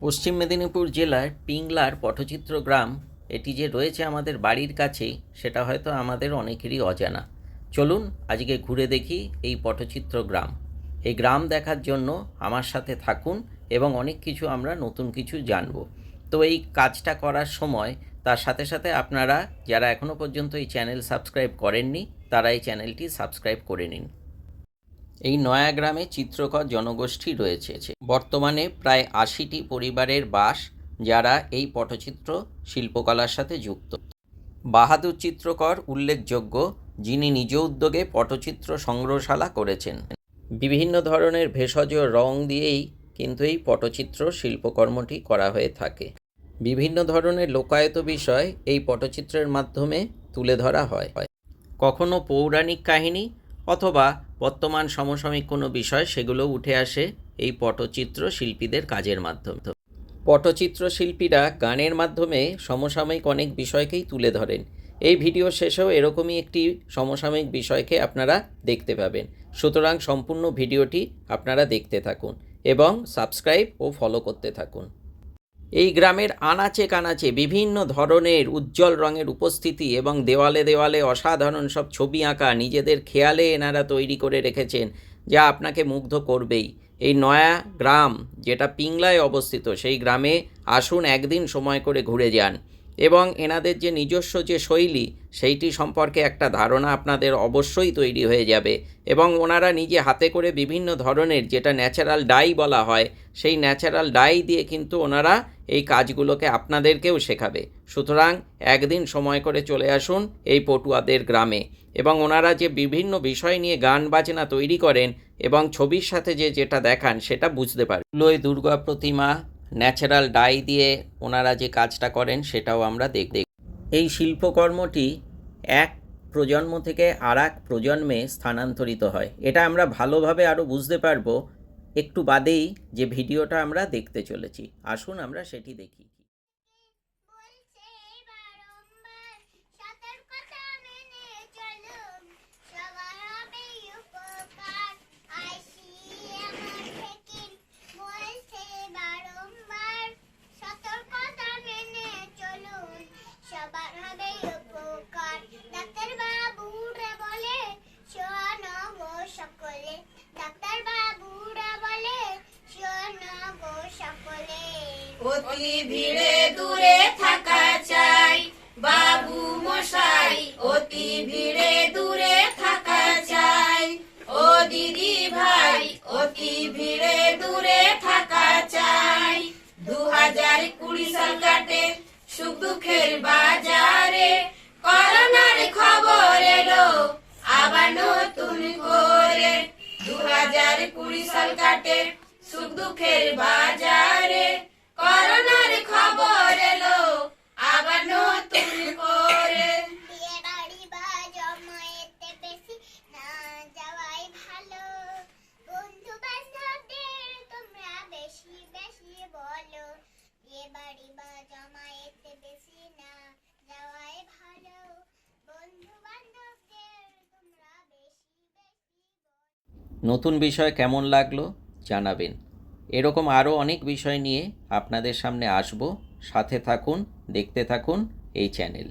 পশ্চিম মেদিনীপুর জেলার পিংলার পটচিত্র গ্রাম, এটি যে রয়েছে আমাদের বাড়ির কাছেই, সেটা হয়তো আমাদের অনেকেরই অজানা। চলুন আজকে ঘুরে দেখি এই পটচিত্র গ্রাম। এই গ্রাম দেখার জন্য আমার সাথে থাকুন এবং অনেক কিছু আমরা নতুন কিছু জানব। তো এই কাজটা করার সময়, তার সাথে সাথে আপনারা যারা এখনও পর্যন্ত এই চ্যানেল সাবস্ক্রাইব করেননি, তারা এই চ্যানেলটি সাবস্ক্রাইব করে নিন। এই নয়াগ্রামে চিত্রকর জনগোষ্ঠী রয়েছে বর্তমানে প্রায় আশিটি পরিবারের বাস যারা এই পটচিত্র শিল্পকলার সাথে যুক্ত। বাহাদুর চিত্রকর উল্লেখযোগ্য যিনি নিজ উদ্যোগে পটচিত্র সংগ্রহশালা করেছেন। বিভিন্ন ধরনের ভেষজ রং দিয়েই কিন্তু এই পটচিত্র শিল্পকর্মটি করা হয়ে থাকে। বিভিন্ন ধরনের লোকায়ত বিষয় এই পটচিত্রের মাধ্যমে তুলে ধরা হয়। কখনো পৌরাণিক কাহিনী অথবা বর্তমান সমসাময়িক কোনো বিষয় সেগুলো উঠে আসে এই পটচিত্র শিল্পীদের কাজের মাধ্যমে। পটচিত্র শিল্পীরা গানের মাধ্যমে সমসাময়িক অনেক বিষয়কেই তুলে ধরেন। এই ভিডিও শেষেও এরকমই একটি সমসাময়িক বিষয়কে আপনারা দেখতে পাবেন। সুতরাং সম্পূর্ণ ভিডিওটি আপনারা দেখতে থাকুন এবং সাবস্ক্রাইব ও ফলো করতে থাকুন। এই গ্রামের আনাচে কানাচে বিভিন্ন ধরনের উজ্জ্বল রঙের উপস্থিতি এবং দেওয়ালে দেওয়ালে অসাধারণ সব ছবি আঁকা নিজেদের খেয়ালে এনারা তৈরি করে রেখেছেন, যা আপনাকে মুগ্ধ করবেই। এই নয়া গ্রাম, যেটা পিংলায় অবস্থিত, সেই গ্রামে আসুন একদিন সময় করে ঘুরে যান। এবং এনাদের যে নিজস্ব যে শৈলী, সেইটি সম্পর্কে একটা ধারণা আপনাদের অবশ্যই তৈরি হয়ে যাবে। এবং ওনারা নিজে হাতে করে বিভিন্ন ধরনের যেটা ন্যাচারাল ডাই বলা হয়, সেই ন্যাচারাল ডাই দিয়ে কিন্তু ওনারা এই কাজগুলোকে আপনাদেরকেও শেখাবে। সুতরাং একদিন সময় করে চলে আসুন এই পটুয়াদের গ্রামে। এবং ওনারা যে বিভিন্ন বিষয় নিয়ে গান বাজনা তৈরি করেন এবং ছবির সাথে যে যেটা দেখান, সেটা বুঝতে লোয় দুর্গা প্রতিমা ন্যাচারাল ডাই দিয়ে ওনারা যে কাজটা করেন সেটাও আমরা দেখ এই শিল্পকর্মটি এক প্রজন্ম থেকে আর এক প্রজন্মে স্থানান্তরিত হয়। এটা আমরা ভালোভাবে আরও বুঝতে পারব। একটু বাদেই যে ভিডিওটা আমরা দেখতে চলেছি। আসুন আমরা সেটি দেখি। অতি ভিড়ে দূরে থাকা চাই। বাবু মশাই, অতি ভিড়ে দূরে থাকা চাই। ও দিদি ভাই, অতি ভিড়ে দূরে থাকা চাই। দু হাজার কুড়ি সাল কাটে সুখ দুঃখের বাজারে। করোনার খবর এলো, আবার নতুন করে। দু হাজার কুড়ি সাল কাটে সুখ দুঃখের বাজারে। বলো বাড়ি বা জমায়েতে বেশি না যাওয়াই ভালো। বন্ধু বান্ধবদের তোমরা বেশি নতুন বিষয় কেমন লাগল জানাবেন। এরকম আরও অনেক বিষয় নিয়ে আপনাদের সামনে আসব। সাথে থাকুন, দেখতে থাকুন এই চ্যানেল।